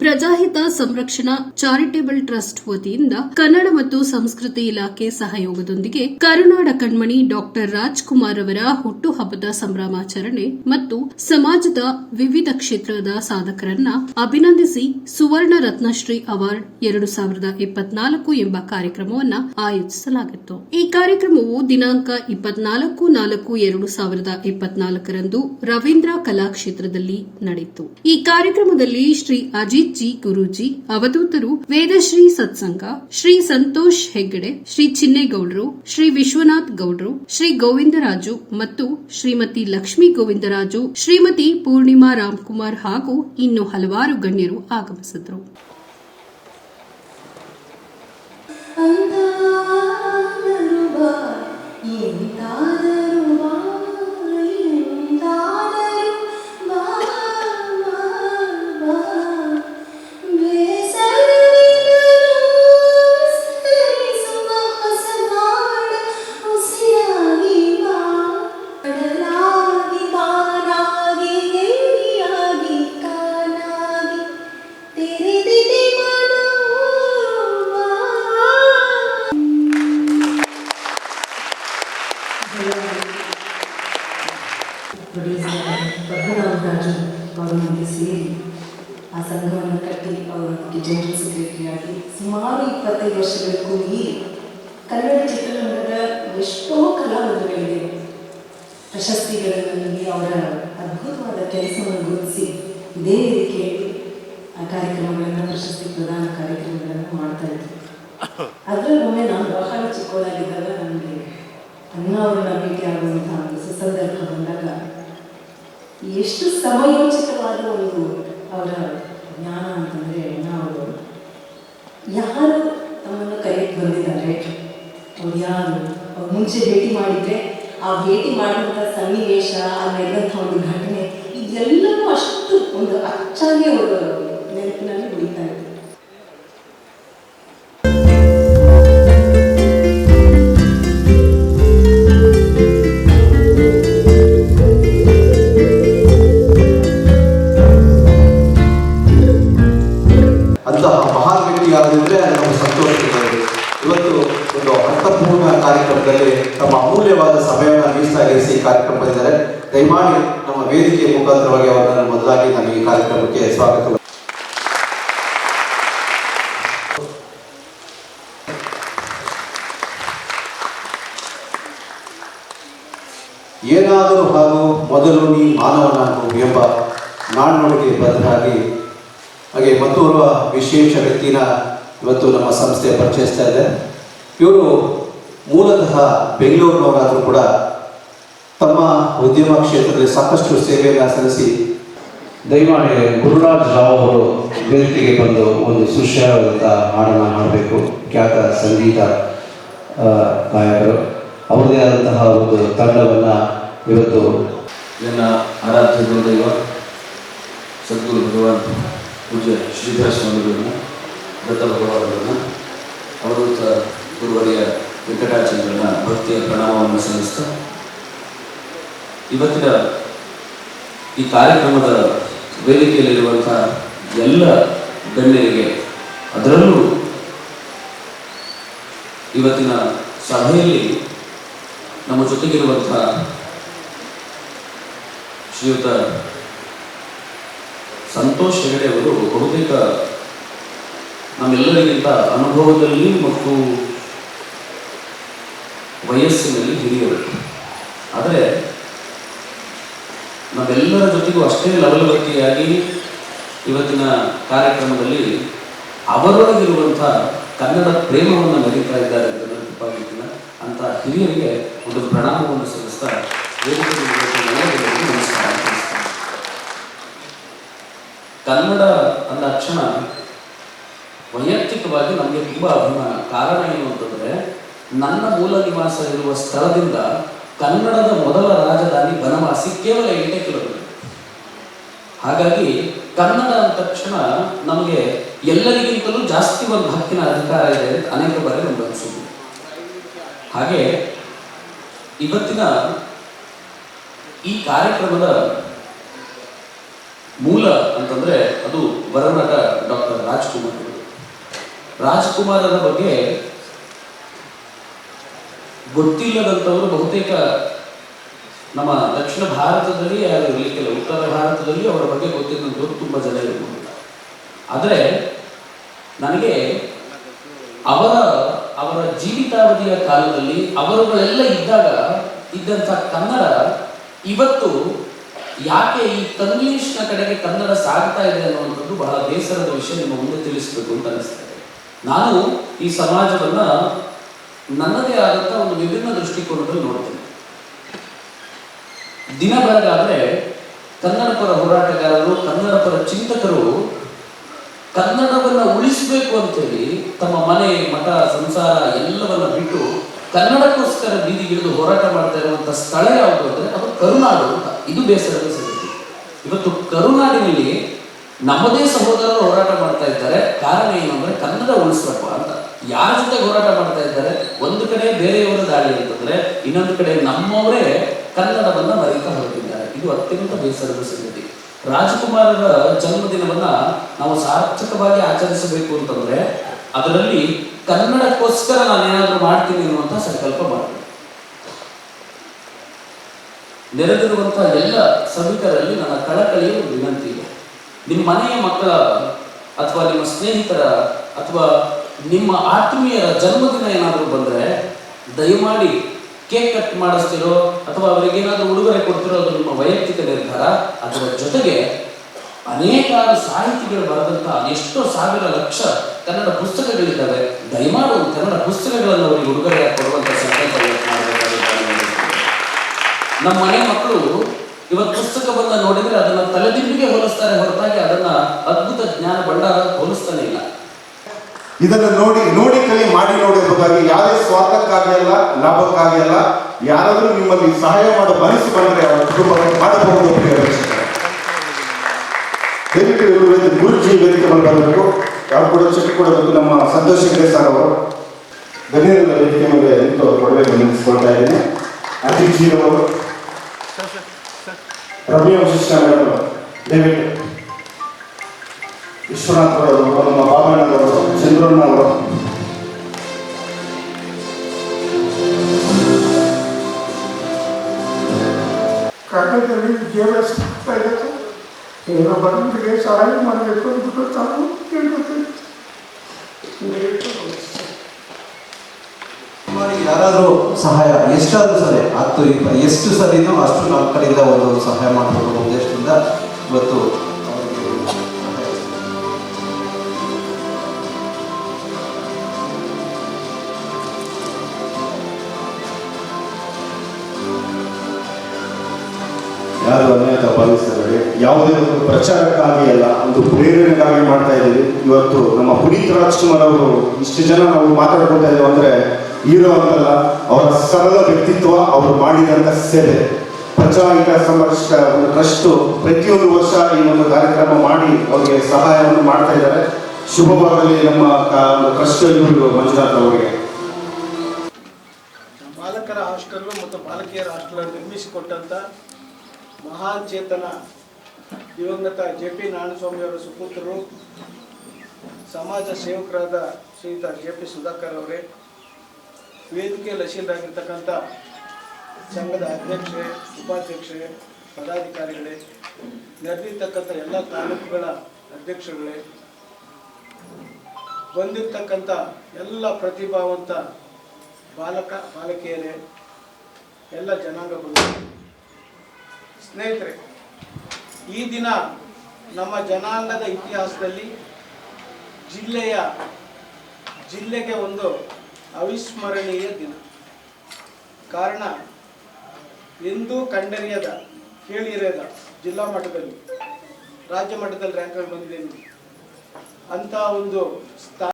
ಪ್ರಜಾಹಿತ ಸಂರಕ್ಷಣಾ charitable trust ವತಿಯಿಂದ ಕನ್ನಡ ಮತ್ತು ಸಂಸ್ಕೃತಿ ಇಲಾಖೆ ಸಹಯೋಗದೊಂದಿಗೆ ಕರುನಾಡ ಕಣ್ಮಣಿ ಡಾಕ್ಟರ್ ರಾಜ್ಕುಮಾರ್ ಅವರ ಹುಟ್ಟುಹಬ್ಬದ ಸಂಭ್ರಮಾಚರಣೆ ಮತ್ತು ಸಮಾಜದ ವಿವಿಧ ಕ್ಷೇತ್ರದ ಸಾಧಕರನ್ನ ಅಭಿನಂದಿಸಿ ಸುವರ್ಣ ರತ್ನಶ್ರೀ ಅವಾರ್ಡ್ ಎರಡು ಸಾವಿರದ ಇಪ್ಪತ್ನಾಲ್ಕು ಎಂಬ ಕಾರ್ಯಕ್ರಮವನ್ನು ಆಯೋಜಿಸಲಾಗಿತ್ತು. ಈ ಕಾರ್ಯಕ್ರಮವು ದಿನಾಂಕ ಇಪ್ಪತ್ನಾಲ್ಕು ನಾಲ್ಕು ಎರಡು ಸಾವಿರದ ಇಪ್ಪತ್ನಾಲ್ಕರಂದು ರವೀಂದ್ರ ಕಲಾಕ್ಷೇತ್ರದಲ್ಲಿ ನಡೆಯಿತು. ಈ ಕಾರ್ಯಕ್ರಮದಲ್ಲಿ ಶ್ರೀ ಅಜಿತ್ ಜಿ ಗುರೂಜಿ, ಅವಧೂತರು ವೇದಶ್ರೀ ಸತ್ಸಂಗ, ಶ್ರೀ ಸಂತೋಷ್ ಹೆಗ್ಗಡೆ, ಶ್ರೀ ಚಿನ್ನೇಗೌಡರು, ಶ್ರೀ ವಿಶ್ವನಾಥ್ ಗೌಡರು, ಶ್ರೀ ಗೋವಿಂದರಾಜು ಮತ್ತು ಶ್ರೀಮತಿ ಲಕ್ಷ್ಮೀ ಗೋವಿಂದರಾಜು, ಶ್ರೀಮತಿ ಪೂರ್ಣಿಮಾ ರಾಮ್ಕುಮಾರ್ ಹಾಗೂ ಇನ್ನು ಹಲವಾರು ಗಣ್ಯರು ಆಗಮಿಸಿದರು. ಎಂತಾದರೂ ನೀಡಿ ಅವರ ಅದ್ಭುತವಾದ ಕೆಲಸವನ್ನು ಗುರುತಿಸಿ ಇದೇ ರೀತಿಯಲ್ಲಿ ಆ ಕಾರ್ಯಕ್ರಮಗಳನ್ನು, ಪ್ರಶಸ್ತಿ ಪ್ರದಾನ ಕಾರ್ಯಕ್ರಮಗಳನ್ನು ಮಾಡ್ತಾ ಇದ್ರು. ಅದರಲ್ಲೊಮ್ಮೆ ನಾನು ಬಹಳ ಚಿಕ್ಕವಳಾಗಿದ್ದಾಗ ನನಗೆ ಅಣ್ಣ ಅವರನ್ನ ಭೇಟಿ ಆಗುವಂತಹ ಒಂದು ಸುಸಂದರ್ಭ ಬಂದಾಗ ಎಷ್ಟು ಸಮಯೋಚಿತವಾದ ಒಂದು ಅವರ ಜ್ಞಾನ ಅಂತಂದರೆ ಅವರು, ಯಾರು ತಮ್ಮನ್ನು ಕರೆಯಕ್ಕೆ ಬಂದಿದ್ದಾರೆ? ಅವ್ರು ಯಾರು? ಅವ್ರು ಮುಂಚೆ ಭೇಟಿ ಮಾಡಿದ್ರೆ ಆ ಭೇಟಿ ಮಾಡಿದಂಥ ಸನ್ನಿವೇಶ ಅಲ್ಲಿ ನಡೆದಂಥ ಒಂದು ಘಟನೆ ಇದೆಲ್ಲವೂ ಅಷ್ಟು ಒಂದು ಅಚ್ಚಾಗಿ ಅವರು ಏನಾದರೂ ಹಾಗೂ ಮೊದಲು ನೀ ಮಾನವನಾಗು ಎಂಬ ನಾಣ್ಣುಡಿಗೆ ಬದಲಾಗಿ, ಹಾಗೆ ಮತ್ತೋರ್ವ ವಿಶೇಷ ವ್ಯಕ್ತಿನ ಇವತ್ತು ನಮ್ಮ ಸಂಸ್ಥೆ ಪರಿಚಯಿಸ್ತಾ ಇದೆ. ಇವರು ಮೂಲತಃ ಬೆಂಗಳೂರಿನವರಾದರೂ ಕೂಡ ತಮ್ಮ ಉದ್ಯಮ ಕ್ಷೇತ್ರದಲ್ಲಿ ಸಾಕಷ್ಟು ಸೇವೆಯನ್ನು ಸಲ್ಲಿಸಿ ದಯಮಾಡಿ ಗುರುರಾಜ್ ರಾವ್ ಅವರು ವೇದಿಕೆಗೆ ಬಂದು ಒಂದು ಸುಶ್ರಾವಾದಂಥ ಹಾಡನ್ನು ಹಾಡಬೇಕು. ಖ್ಯಾತ ಸಂಗೀತ ಗಾಯಕರು. ಅವರದೇ ಆದಂತಹ ಒಂದು ತಂಡವನ್ನು ಇವತ್ತು ನನ್ನ ಆರಾಧ್ಯ ಗುರುದೈವ, ಸದ್ಗುರು ಭಗವಾನ್ ಪೂಜೆ ಶ್ರೀಧರ ಸ್ವಾಮಿಗಳನ್ನು ದತ್ತ ಭಗವಾನರನ್ನು ಅವಧೂತ ಗುರುವರಿಯ ವೆಂಕಟಾಚಾರ್ಯರನ್ನ ಭಕ್ತಿಯ ಪ್ರಣಾಮವನ್ನು ಸಲ್ಲಿಸ್ತಾ, ಇವತ್ತಿನ ಈ ಕಾರ್ಯಕ್ರಮದ ವೇದಿಕೆಯಲ್ಲಿರುವಂಥ ಎಲ್ಲ ಗಣ್ಯರಿಗೆ ಅದರಲ್ಲೂ ಇವತ್ತಿನ ಸಭೆಯಲ್ಲಿ ನಮ್ಮ ಜೊತೆಗಿರುವಂತಹ ಶ್ರೀಯುತ ಸಂತೋಷ್ ಹೆಗಡೆ ಅವರು ಬಹುತೇಕ ನಮ್ಮೆಲ್ಲರಿಗಿಂತ ಅನುಭವದಲ್ಲಿ ಮತ್ತು ವಯಸ್ಸಿನಲ್ಲಿ ಹಿರಿಯರು. ಆದರೆ ನಮ್ಮೆಲ್ಲರ ಜೊತೆಗೂ ಅಷ್ಟೇ ಲವಲವಿಕೆಯಾಗಿ ಇವತ್ತಿನ ಕಾರ್ಯಕ್ರಮದಲ್ಲಿ ಅವರೊಳಗಿರುವಂಥ ಕನ್ನಡ ಪ್ರೇಮವನ್ನು ಮೆರೀತಾ ಇದ್ದಾರೆ ಅಂತ ಹಿರಿಯರಿಗೆ ಒಂದು ಪ್ರಣಾಮವನ್ನು ಸಲ್ಲಿಸ್ತಾ ಕನ್ನಡ ಅಂದ ತಕ್ಷಣ ವೈಯಕ್ತಿಕವಾಗಿ ನಮಗೆ ತುಂಬಾ ಅಭಿಮಾನ. ಕಾರಣ ಏನು ಅಂತಂದ್ರೆ, ನನ್ನ ಮೂಲ ನಿವಾಸ ಇರುವ ಸ್ಥಳದಿಂದ ಕನ್ನಡದ ಮೊದಲ ರಾಜಧಾನಿ ಬನವಾಸಿ ಕೇವಲ ಎಂಟೇ ಕಿಲೋಮೀಟರ್. ಹಾಗಾಗಿ ಕನ್ನಡ ಅಂದ ತಕ್ಷಣ ನಮಗೆ ಎಲ್ಲರಿಗಿಂತಲೂ ಜಾಸ್ತಿ ಒಂದು ಹಕ್ಕಿನ ಅಧಿಕಾರ ಇದೆ ಅಂತ ಅನೇಕ ಬಾರಿ ನಮ್ಗೆ ಅನಿಸುತ್ತೆ. ಹಾಗೆ ಇವತ್ತಿನ ಈ ಕಾರ್ಯಕ್ರಮದ ಮೂಲ ಅಂತಂದ್ರೆ ಅದು ವರನಟ ಡಾಕ್ಟರ್ ರಾಜ್ಕುಮಾರ್ ರಾಜ್ಕುಮಾರ್ ರಾಜ್ಕುಮಾರರ ಬಗ್ಗೆ ಗೊತ್ತಿಲ್ಲದಂಥವರು ಬಹುತೇಕ ನಮ್ಮ ದಕ್ಷಿಣ ಭಾರತದಲ್ಲಿ ಯಾರು ಇರಲಿಕ್ಕಿಲ್ಲ ಉತ್ತರ ಭಾರತದಲ್ಲಿ ಅವರ ಬಗ್ಗೆ ಗೊತ್ತಿದ್ದಂಥವ್ರು ತುಂಬ ಜನ ಇರಬಹುದು ಆದರೆ ನನಗೆ ಅವರ ಅವರ ಜೀವಿತಾವಧಿಯ ಕಾಲದಲ್ಲಿ ಅವರುಗಳೆಲ್ಲ ಇದ್ದಾಗ ಇದ್ದಂಥ ಕನ್ನಡ ಇವತ್ತು ಯಾಕೆ ಈ ತಂಗ್ಲೀಷ್ನ ಕಡೆಗೆ ಕನ್ನಡ ಸಾಗ್ತಾ ಇದೆ ಅನ್ನುವಂಥದ್ದು ಬಹಳ ಬೇಸರದ ವಿಷಯ ನಿಮ್ಮ ಮುಂದೆ ತಿಳಿಸಬೇಕು ಅಂತ ಅನಿಸ್ತದೆ ನಾನು ಈ ಸಮಾಜವನ್ನ ನನ್ನದೇ ಆದಂಥ ಒಂದು ವಿಭಿನ್ನ ದೃಷ್ಟಿಕೋನದಲ್ಲಿ ನೋಡ್ತೇನೆ. ದಿನ ಬರಗಾದ್ರೆ ಕನ್ನಡ ಪರ ಹೋರಾಟಗಾರರು ಕನ್ನಡ ಪರ ಚಿಂತಕರು ಕನ್ನಡವನ್ನ ಉಳಿಸಬೇಕು ಅಂತೇಳಿ ತಮ್ಮ ಮನೆ, ಮಠ, ಸಂಸಾರ ಎಲ್ಲವನ್ನ ಬಿಟ್ಟು ಕನ್ನಡಕ್ಕೋಸ್ಕರ ಬೀದಿಗಿಳಿದು ಹೋರಾಟ ಮಾಡ್ತಾ ಇರುವಂತ ಸ್ಥಳ ಯಾವುದು ಅಂದ್ರೆ ಅದು ಕರುನಾಡು ಅಂತ. ಇದು ಬೇಸರದ ಸಂಗತಿ ಇವತ್ತು ಕರುನಾಡಿನಲ್ಲಿ ನಮ್ಮದೇ ಸಹೋದರರು ಹೋರಾಟ ಮಾಡ್ತಾ ಇದ್ದಾರೆ. ಕಾರಣ ಏನು ಅಂದ್ರೆ ಕನ್ನಡ ಉಳಿಸಬೇಕು ಅಂತ. ಯಾರ ಜೊತೆ ಹೋರಾಟ ಮಾಡ್ತಾ ಇದ್ದಾರೆ? ಒಂದು ಕಡೆ ಬೇರೆಯವರ ದಾಳಿ ಅಂತಂದ್ರೆ ಇನ್ನೊಂದು ಕಡೆ ನಮ್ಮವರೇ ಕನ್ನಡವನ್ನ ಮರೀತಾ ಹೊರಟಿದ್ದಾರೆ. ಇದು ಅತ್ಯಂತ ಬೇಸರದ ಸಂಗತಿ ರಾಜಕುಮಾರರ ಜನ್ಮದಿನವನ್ನ ನಾವು ಸಾರ್ಥಕವಾಗಿ ಆಚರಿಸಬೇಕು ಅಂತಂದ್ರೆ ಅದರಲ್ಲಿ ಕನ್ನಡಕ್ಕೋಸ್ಕರ ನಾನೇನಾದ್ರೂ ಮಾಡ್ತೀನಿ ಅನ್ನುವಂಥ ಸಂಕಲ್ಪ ಮಾಡ್ತೀನಿ. ನೆರೆದಿರುವಂತಹ ಎಲ್ಲ ಸಭಿಕರಲ್ಲಿ ನನ್ನ ಕಳಕಳಿಯ ವಿನಂತಿ ಇದೆ. ನಿಮ್ಮ ಮನೆಯ ಮಕ್ಕಳ ಅಥವಾ ನಿಮ್ಮ ಸ್ನೇಹಿತರ ಅಥವಾ ನಿಮ್ಮ ಆತ್ಮೀಯರ ಜನ್ಮದಿನ ಏನಾದರೂ ಬಂದರೆ ದಯಮಾಡಿ ಕೇಕ್ ಕಟ್ ಮಾಡಿಸ್ತಿರೋ ಅಥವಾ ಅವರಿಗೆ ಏನಾದರೂ ಉಡುಗೊರೆ ಕೊಡ್ತಿರೋ ಅದು ನಿಮ್ಮ ವೈಯಕ್ತಿಕ ನಿರ್ಧಾರ. ಅದರ ಜೊತೆಗೆ ಅನೇಕಾರು ಸಾಹಿತಿಗಳು ಬರೆದಂತಹ ಎಷ್ಟೋ ಸಾವಿರ ಲಕ್ಷ ಕನ್ನಡ ಪುಸ್ತಕಗಳಿದ್ದಾವೆ. ದಯಮಾಡು ಕನ್ನಡ ಪುಸ್ತಕಗಳನ್ನು ಅವರಿಗೆ ಉಡುಗೊರೆ ಕೊಡುವಂಥ ಸಂಕಲ್ಪ ನಮ್ಮ ಮನೆ ಮಕ್ಕಳು ಇವತ್ತು ಪುಸ್ತಕವನ್ನು ನೋಡಿದ್ರೆ ಅದನ್ನ ತಲೆದಿಂಬಿಗೆ ಹೋಲಿಸ್ತಾರೆ ಹೊರತಾಗಿ ಅದನ್ನ ಅದ್ಭುತ ಜ್ಞಾನ ಭಂಡಾರ ಹೋಲಿಸ್ತಾನೆ ಇಲ್ಲ. ಇದನ್ನು ನೋಡಿ ನೋಡಿ ಕಲಿ ಮಾಡಿ ನೋಡಿ ಎಂಬುದಾಗಿ ಯಾವುದೇ ಸ್ವಾರ್ಥಕ್ಕಾಗಿ ಅಲ್ಲ, ಲಾಭಕ್ಕಾಗಿ ಅಲ್ಲ, ಯಾರಾದರೂ ನಿಮ್ಮಲ್ಲಿ ಸಹಾಯ ಮಾಡೋ ಮನಸ್ಸು ಬಂದರೆ ಅವರ ಕುಟುಂಬವನ್ನು ಮಾಡಬಹುದು ದಯವಿಟ್ಟು ಇವರು ಗುರುಜಿ ವೇದಿಕೆ ಮೇಲೆ ಬರಬೇಕು. ಯಾರು ಕೂಡ ಚೆಕ್ ಕೊಡಬೇಕು ನಮ್ಮ ಸಂತೋಷ ಹೆಗ್ಡೆ ಸರ್ ಅವರು ಧನ್ಯವಾದ ವೇದಿಕೆ ಮೇಲೆ ನಿಂತು ಅವರು ನಿಲ್ಲಿಸ್ಕೊಳ್ತಾ ಇದ್ದೀನಿ. ಅಜಿತ್ ಅವರು, ರಮ್ಯ ವಶಿಷ್ಠ ಮೇಡಮ್, ದಯವಿಟ್ಟು ವಿಶ್ವನಾಥ್ ಅವರು ನಮ್ಮ ಏನೋ ಬಡವರಿಗೆ ಸಹಾಯ ಮಾಡಬೇಕು ಅಂದ್ಬಿಟ್ಟು ತಾನು ಕೇಳ್ಕೊತೀನಿ ಯಾರಾದರೂ ಸಹಾಯ ಎಷ್ಟಾದರೂ ಸರಿ ಹತ್ತು ಇಪ್ಪ ಎಷ್ಟು ಸರಿನೋ ಅಷ್ಟು ನಮ್ಮ ಕಡೆಯಿಂದ ಒಂದು ಸಹಾಯ ಮಾಡಬೇಕು ಉದ್ದೇಶದಿಂದ ಇವತ್ತು ಯಾರು ಅನ್ಯಾಯ ಭಾವಿಸಬೇಡಿ ಯಾವುದೇ ಒಂದು ಪ್ರಚಾರಕ್ಕಾಗಿ ಅಲ್ಲ, ಒಂದು ಪ್ರೇರಣೆಗಾಗಿ ಮಾಡ್ತಾ ಇದ್ದೀವಿ. ಇವತ್ತು ನಮ್ಮ ಪುನೀತ್ ರಾಜ್ಕುಮಾರ್ ಅವರು ಇಷ್ಟು ಜನ ನಾವು ಮಾತಾಡ್ಕೊತಾ ಇದ್ದೀವಿ ಅಂದ್ರೆ ಹೀರೋ ಅಂತಲ್ಲ, ಅವರ ಸರಳ ವ್ಯಕ್ತಿತ್ವ ಅವರು ಮಾಡಿದಂತ ಸೇವೆ. ಪ್ರಚಾರಿಕ ಸಂಘರ್ಷ ಟ್ರಸ್ಟ್ ಪ್ರತಿಯೊಂದು ವರ್ಷ ಈ ಒಂದು ಕಾರ್ಯಕ್ರಮ ಮಾಡಿ ಅವರಿಗೆ ಸಹಾಯವನ್ನು ಮಾಡ್ತಾ ಇದ್ದಾರೆ. ಶುಭವಾಗಲಿ ನಮ್ಮ ಟ್ರಸ್ಟ್ ಇವರು ಮಂಜುನಾಥ್ ಅವರಿಗೆ. ಬಾಲಕರ ಹಾಸ್ಟೆಲ್ ಮತ್ತು ಬಾಲಕಿಯರ ಹಾಸ್ಟೆಲ್ ನಿರ್ಮಿಸಿಕೊಟ್ಟಂತ ಮಹಾನ್ ಚೇತನ ದಿವಂಗತ ಜೆ ಪಿ ನಾರಾಯಣಸ್ವಾಮಿಯವರ ಸುಪುತ್ರರು, ಸಮಾಜ ಸೇವಕರಾದ ಶ್ರೀಯುತ ಜೆ ಪಿ ಸುಧಾಕರ್ ಅವರೇ ವೇದಿಕೆಯಲ್ಲಿ ಅಶೀಲರಾಗಿರ್ತಕ್ಕಂಥ ಸಂಘದ ಅಧ್ಯಕ್ಷೆ ಉಪಾಧ್ಯಕ್ಷೆ ಪದಾಧಿಕಾರಿಗಳೇ ನೆರೆದಿರ್ತಕ್ಕಂಥ ಎಲ್ಲ ತಾಲೂಕುಗಳ ಅಧ್ಯಕ್ಷರುಗಳೇ, ಬಂದಿರ್ತಕ್ಕಂಥ ಎಲ್ಲ ಪ್ರತಿಭಾವಂತ ಬಾಲಕ, ಬಾಲಕಿಯರೇ, ಎಲ್ಲ ಜನಾಂಗಗಳು, ಸ್ನೇಹಿತರೆ ಈ ದಿನ ನಮ್ಮ ಜನಾಂಗದ ಇತಿಹಾಸದಲ್ಲಿ ಜಿಲ್ಲೆಯ ಜಿಲ್ಲೆಗೆ ಒಂದು ಅವಿಸ್ಮರಣೀಯ ದಿನ ಕಾರಣ, ಎಂದೂ ಕಂಡರಿಯದ ಕೇಳಿರದ ಜಿಲ್ಲಾ ಮಟ್ಟದಲ್ಲಿ, ರಾಜ್ಯ ಮಟ್ಟದಲ್ಲಿ ರ್ಯಾಂಕ್ಗಳು ಬಂದಿದೆ. ಅಂತ ಒಂದು ಸ್ಥಾ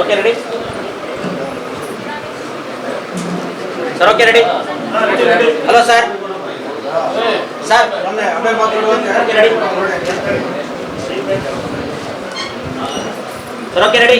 okay ready sir okay ready hello sir sir ready sir okay ready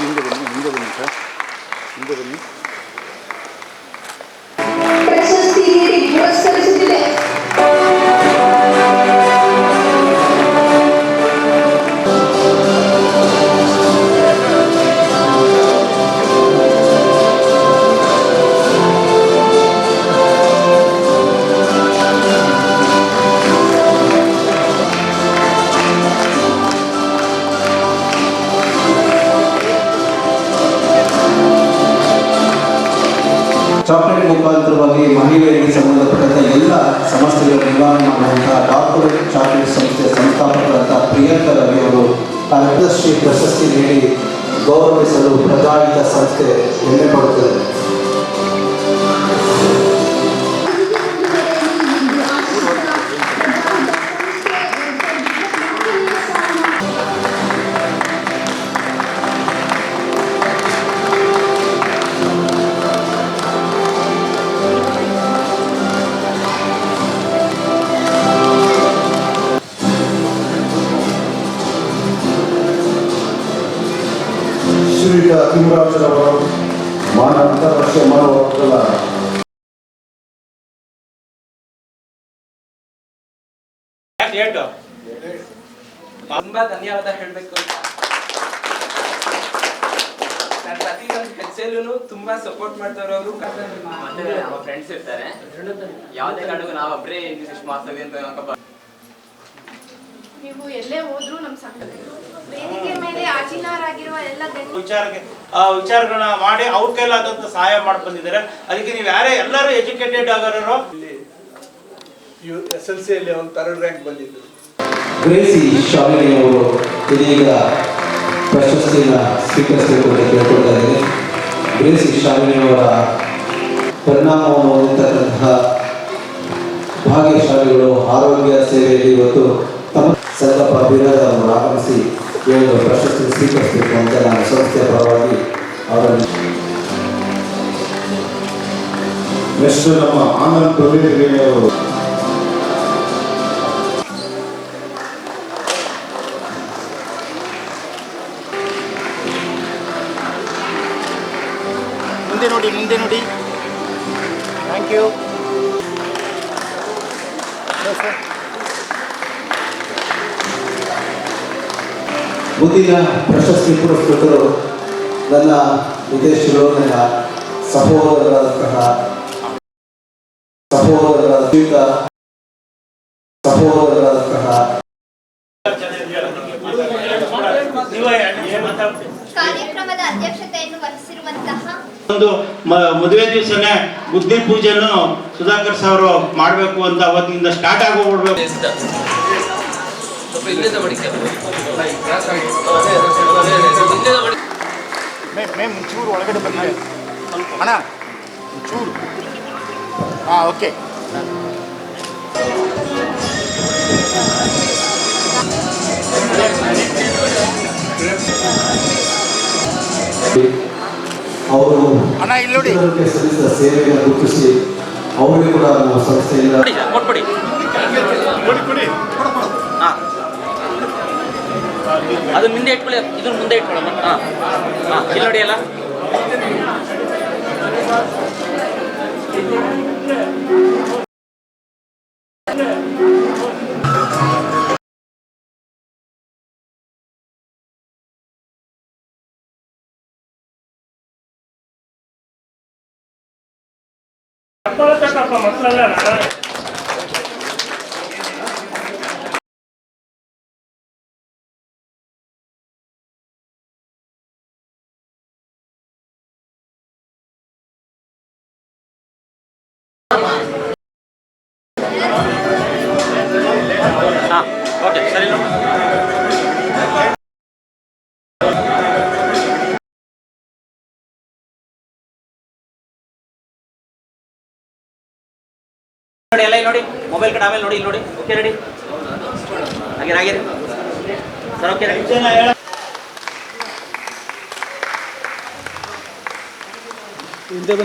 인도범님, 인도범님, 인도범님. Chocolate ಮುಖಾಂತರವಾಗಿ ಮಹಿಳೆಯರಿಗೆ ಸಂಬಂಧಪಟ್ಟಂಥ ಎಲ್ಲ ಸಮಸ್ಯೆಗಳ ನಿವಾರಣೆ ಮಾಡುವಂತಹ ಡಾಕ್ಟರೇಟ್ ಚಾಕ್ಲೇಟ್ ಸಂಸ್ಥೆ ಸಂಸ್ಥಾಪಕರಾದ ಪ್ರಿಯಾಂಕಾ ರವಿ ಅವರು ಪದ್ಮಶ್ರೀ ಪ್ರಶಸ್ತಿ ನೀಡಿ ಗೌರವಿಸಲು ಪ್ರಜಾಹಿತ ಸಂಸ್ಥೆ ಹೆಮ್ಮೆ ಪಡುತ್ತದೆ. ಶ್ರೀಯುತ ತಿಮ್ಮರಾಜರವರು ಮಾನ ಅಂತಾರಾಷ್ಟ್ರೀಯ ಮಾನವ ಹಕ್ಕುಗಳ ತುಂಬಾ ಧನ್ಯವಾದ ಹೇಳ್ಬೇಕು ಅಂತ. ನನ್ನ ಪ್ರತಿ ಒಂದು ಹೆಜ್ಜೆಲೂ ತುಂಬಾ ಸಪೋರ್ಟ್ ಮಾಡ್ತಾರೆ ಅವರು. ಮತ್ತೆ ನಮ್ಮ ಫ್ರೆಂಡ್ಸ್ ಇರ್ತಾರೆ. ಯಾವುದೇ ಕಾರಣಕ್ಕೂ ನಾವೊಬ್ಬರೇ ಇಂಗ್ಲಿಷ್ ಮಾತಾಡಿ ಅಂತ. ನೀವು ಎಲ್ಲೇ ಹೋದ್ರು ನಮ್ ಸಂಘ ವೇದಿಕೆ ಮೇಲೆ ಆಸೀನರಾಗಿರುವ ಎಲ್ಲ ಗಣ್ಯ ವಿಚಾರಕ್ಕೆ ಆ ವಿಚಾರಗಳನ್ನ ಮಾಡಿ ಅವ್ರ ಕೈಲಾದಂತ ಸಹಾಯ ಮಾಡಿ ಬಂದಿದ್ದಾರೆ. ಅದಕ್ಕೆ ನೀವು ಯಾರೇ ಎಲ್ಲರೂ ಎಜುಕೇಟೆಡ್ ಆಗೋರು ಯು ಎಸ್ ಎಲ್ ಸಿಯಲ್ಲಿ ಒಂದು ಥರ್ಡ್ ರ್ಯಾಂಕ್ ಬಂದಿದ್ದು ಗ್ರೇಸಿ ಶಾಲಿನಿ ಅವರು ಇದೀಗ ಪ್ರಶಸ್ತಿಯನ್ನು ಸ್ವೀಕರಿಸಬೇಕು ಅಂತ ಕೇಳ್ಕೊಳ್ತಾ ಇದ್ದೀನಿ ಗ್ರೇಸಿ ಶಾಲಿನಿ ಅವರ ಪರಿಣಾಮವನ್ನು ಹೊಂದಿರತಕ್ಕಂತಹ ಭಾಗ್ಯಶಾಲಿಗಳು ಆರೋಗ್ಯ ಸೇವೆಯಲ್ಲಿ ಇವತ್ತು ತಮ್ಮ ಸಂಗಪ್ಪ ಬೀರದ ಅವರು ಆಗಮಿಸಿ ಒಂದು ಪ್ರಶಸ್ತಿ ಸ್ವೀಕರಿಸಬೇಕು ಅಂತ ನಾನು ಸಂಸ್ಥೆಯ ಪರವಾಗಿ ಅವರನ್ನು ನೆಕ್ಸ್ಟ್ ನಮ್ಮ ಆನಂದ್ ಪ್ರವೀಣ್ ಅವರು ಮುಂದಿನ ಪ್ರಶಸ್ತಿ ಪುರಸ್ಕೃತರು ನನ್ನ ವಿದೇಶಿಗಳು ನನ್ನ ಸಹೋದರರಾದಂತಹ ಸಹೋದರರಾದ ಶ್ರೀಯುತ ಸಹೋದರರಾದಂತಹ ನೀವೇ ಏನ್ ಮಾತಾಡ್ತೀರಿ? ಕಾರ್ಯಕ್ರಮದ ಅಧ್ಯಕ್ಷತೆಯನ್ನು ವಹಿಸಿರುವಂತಹ ಒಂದು ಮದುವೆ ದಿವಸನೇ ಬುದ್ಧಿ ಪೂಜೆಯನ್ನು ಸುಧಾಕರ್ ಸರ್ ಮಾಡಬೇಕು ಅಂತ ಅವತ್ತಿನಿಂದ ಸ್ಟಾರ್ಟ್ ಆಗೋಗ್ಬಿಡ್ಬೇಕು ಸ್ವಲ್ಪ ಇಲ್ಲಿಂದ ಮಡಿಕೆ. ಮೇಮ್ ಚೂರು ಒಳಗಡೆ ಬಂದ ಅಣ್ಣ ಚೂರು ಹಾಂ ಓಕೆ ಅವರು ಅಣ್ಣ, ಇಲ್ಲಿ ನೋಡಿ. ಸಲ್ಲಿಸಿದ ಸೇವೆಯನ್ನು ಗುರುತಿಸಿ ಅವರಿಗೆ ಕೂಡ ನಮ್ಮ ಸಂಸ್ಥೆಯಿಂದ ಕೊಡಿ, ಕೊಡಿ ಹಾಂ ಅದು ಮುಂದೆ ಇಟ್ಕೊಳ್ಳಿ ಇದನ್ನ ಮುಂದೆ ಇಟ್ಕೊಳ್ಳಮ್ಮ. ಹಾಂ. ಹಾಂ ಇಲ್ಲಿ ನೋಡಿ ಅಲ್ಲ ಹಾಂ ನೋಡಿ ಮೊಬೈಲ್ ಕಡೆ ಆಮೇಲೆ ನೋಡಿ ಇಲ್ಲಿ ನೋಡಿ. ಓಕೆ ರೆಡಿ ಹಾಗೆ ಹಾಗೆ. ಸರ್ ಓಕೆ ರೆಡಿ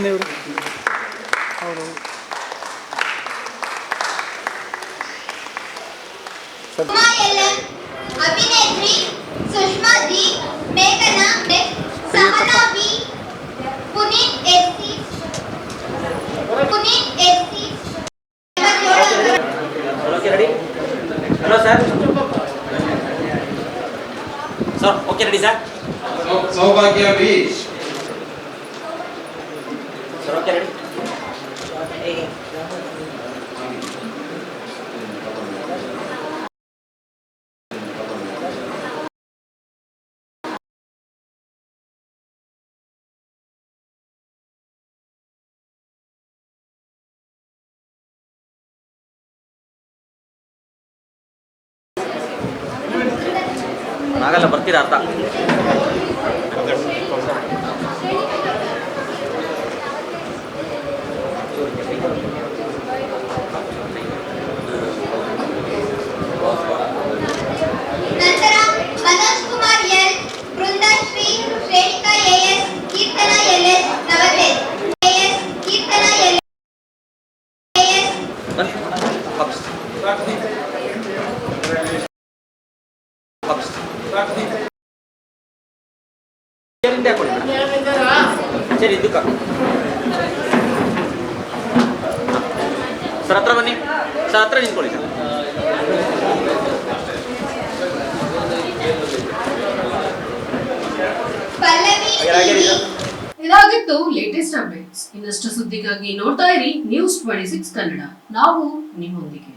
ಅವರು. ಹೌದು ಅಭಿನೇತ್ರಿ ಸುಷ್ಮಾ ಜಿ ಮೇಘನಾ Sahana B Puneeth SC Puneeth SC sir okay ready hello sir sir okay ready sir Saubhagya B sir okay ready ಆಗಲ್ಲ ಬರ್ತೀರಾ ಅರ್ಥ ಚೇರಿಂದ ಹಾಕೊಳ್ಳಿ ಸರಿ ಇದಕ್ಕ ಸರ್ ಹತ್ರ ಬನ್ನಿ. ಸರ್ ಹತ್ರ ನಿಂತ್ಕೊಳ್ಳಿ ಸರ್. ಇದಾಗಿತ್ತು ಲೇಟೆಸ್ಟ್ ಅಪ್ಡೇಟ್ಸ್ ಇನ್ನಷ್ಟು ಸುದ್ದಿಗಾಗಿ ನೋಡ್ತಾ ಇರಿ ನ್ಯೂಸ್ ಟ್ವೆಂಟಿ ಸಿಕ್ಸ್ ಕನ್ನಡ. ನಾವು ನಿಮ್ಮೊಂದಿಗೆ.